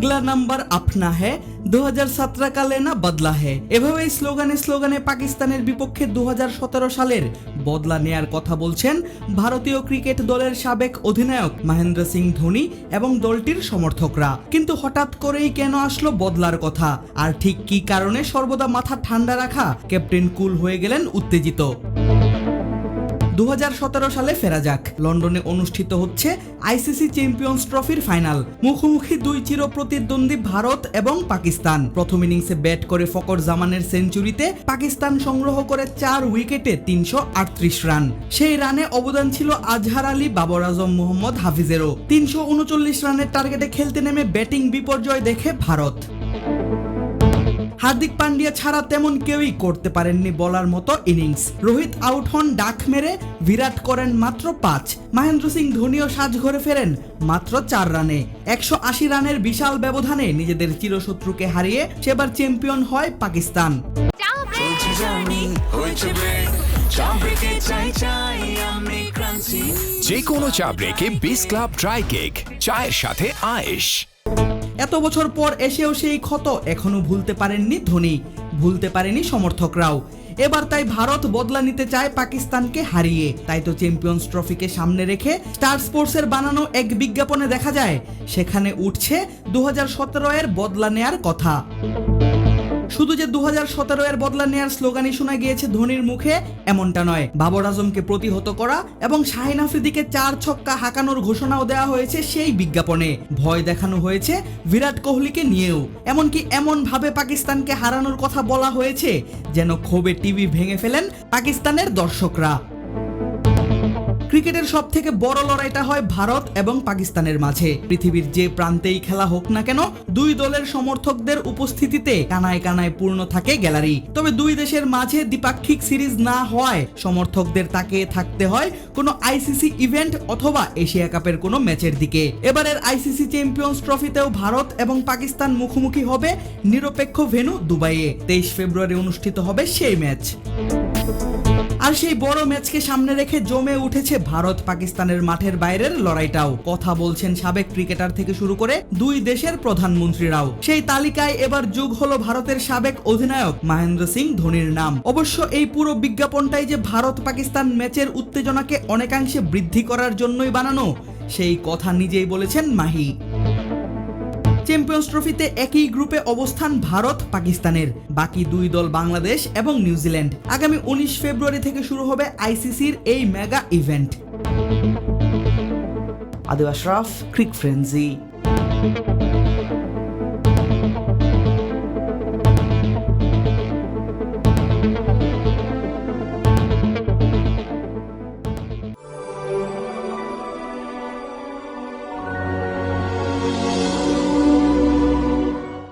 আগলা number আপনা হে দু হাজার সতেরো লেনা বদলা হে এভাবেই স্লোগানে স্লোগানে পাকিস্তানের বিপক্ষে দু সালের বদলা নেয়ার কথা বলছেন ভারতীয় ক্রিকেট দলের সাবেক অধিনায়ক মহেন্দ্র সিং ধোনি এবং দলটির সমর্থকরা। কিন্তু হঠাৎ করেই কেন আসলো বদলার কথা? আর ঠিক কী কারণে সর্বদা মাথা ঠান্ডা রাখা ক্যাপ্টেন কুল হয়ে গেলেন উত্তেজিত? দু হাজার সতেরো সালে ফেরা যাক। লন্ডনে অনুষ্ঠিত হচ্ছে আইসিসি চ্যাম্পিয়ন্স ট্রফির ফাইনাল। মুখোমুখি দুই চির প্রতিদ্বন্দ্বী ভারত এবং পাকিস্তান। প্রথম ইনিংসে ব্যাট করে ফকর জামানের সেঞ্চুরিতে পাকিস্তান সংগ্রহ করে চার উইকেটে তিনশো আটত্রিশ রান। সেই রানে অবদান ছিল আজহার আলী, বাবর আজম, মোহাম্মদ হাফিজেরও। তিনশো উনচল্লিশ রানের টার্গেটে খেলতে নেমে ব্যাটিং বিপর্যয় দেখে ভারত। হার্দিক পান্ডিয়া ছাড়া তেমন কেউই করতে পারেননি বলার মতো ইনিংস। রোহিত আউট হন ডাক মেরে বিরাট করেন মাত্র পাঁচ। মহেন্দ্র সিং ধোনিও সাজ ঘরে ফেরেন মাত্র চার রানে। একশো আশি রানের বিশাল ব্যবধানে নিজেদের চিরশত্রুকে হারিয়ে সেবার চ্যাম্পিয়ন হয় পাকিস্তান। যে কোনো চা ব্রেকে বিস ক্লাব ড্রাই কেক চায়ের সাথে আয়েশ। এত বছর পর এসেও সেই ক্ষত এখনও ভুলতে পারেননি ধোনি, ভুলতে পারেনি সমর্থকরাও। এবার তাই ভারত বদলা নিতে চায় পাকিস্তানকে হারিয়ে। তাই তো চ্যাম্পিয়ন্স ট্রফিকে সামনে রেখে স্টার স্পোর্টসের বানানো এক বিজ্ঞাপনে দেখা যায়, সেখানে উঠছে দু হাজার সতেরো এর বদলা নেয়ার কথা। শুধু যে দু এর বদলা নেয়ার স্লোগানই শোনা গিয়েছে ধোনির মুখে, এমনটা নয়। বাবর আজমকে প্রতিহত করা এবং শাহিন আফ্রিদিকে চার ছক্কা হাঁকানোর ঘোষণাও দেওয়া হয়েছে সেই বিজ্ঞাপনে। ভয় দেখানো হয়েছে বিরাট কোহলিকে নিয়েও। এমনকি এমন ভাবে পাকিস্তানকে হারানোর কথা বলা হয়েছে, যেন ক্ষোভে টিভি ভেঙে ফেলেন পাকিস্তানের দর্শকরা। ক্রিকেটের সব থেকে বড় লড়াইটা হয় ভারত এবং পাকিস্তানের মাঝে। পৃথিবীর যে প্রান্তেই খেলা হোক না কেন, দুই দলের সমর্থকদের উপস্থিতিতে কানায় কানায় পূর্ণ থাকে গ্যালারি। তবে দুই দেশের মাঝে দ্বিপাক্ষিক সিরিজ না হওয়ায় সমর্থকদের তাকে থাকতে হয় কোনো আইসিসি ইভেন্ট অথবা এশিয়া কাপের কোনো ম্যাচের দিকে। এবারের আইসিসি চ্যাম্পিয়ন্স ট্রফিতেও ভারত এবং পাকিস্তান মুখোমুখি হবে নিরপেক্ষ ভেন্যু দুবাইয়ে। তেইশ ফেব্রুয়ারি অনুষ্ঠিত হবে সেই ম্যাচ। আর সেই বড় ম্যাচকে সামনে রেখে জমে উঠেছে ভারত পাকিস্তানের মাঠের বাইরের লড়াইটাও। কথা বলছেন সাবেক ক্রিকেটার থেকে শুরু করে দুই দেশের প্রধানমন্ত্রীরাও। সেই তালিকায় এবার যুগ হলো ভারতের সাবেক অধিনায়ক মহেন্দ্র সিং ধোনির নাম। অবশ্য এই পুরো বিজ্ঞাপনটাই যে ভারত পাকিস্তান ম্যাচের উত্তেজনাকে অনেকাংশে বৃদ্ধি করার জন্যই বানানো, সেই কথা নিজেই বলেছেন মাহি। চ্যাম্পিয়ন্স ট্রফিতে একই গ্রুপে অবস্থান ভারত, পাকিস্তানের। বাকি দুই দল বাংলাদেশ এবং নিউজিল্যান্ড আগামী উনিশ ফেব্রুয়ারি থেকে শুরু হবে আইসিসির এই mega event Adib Ashraf CricFrenzy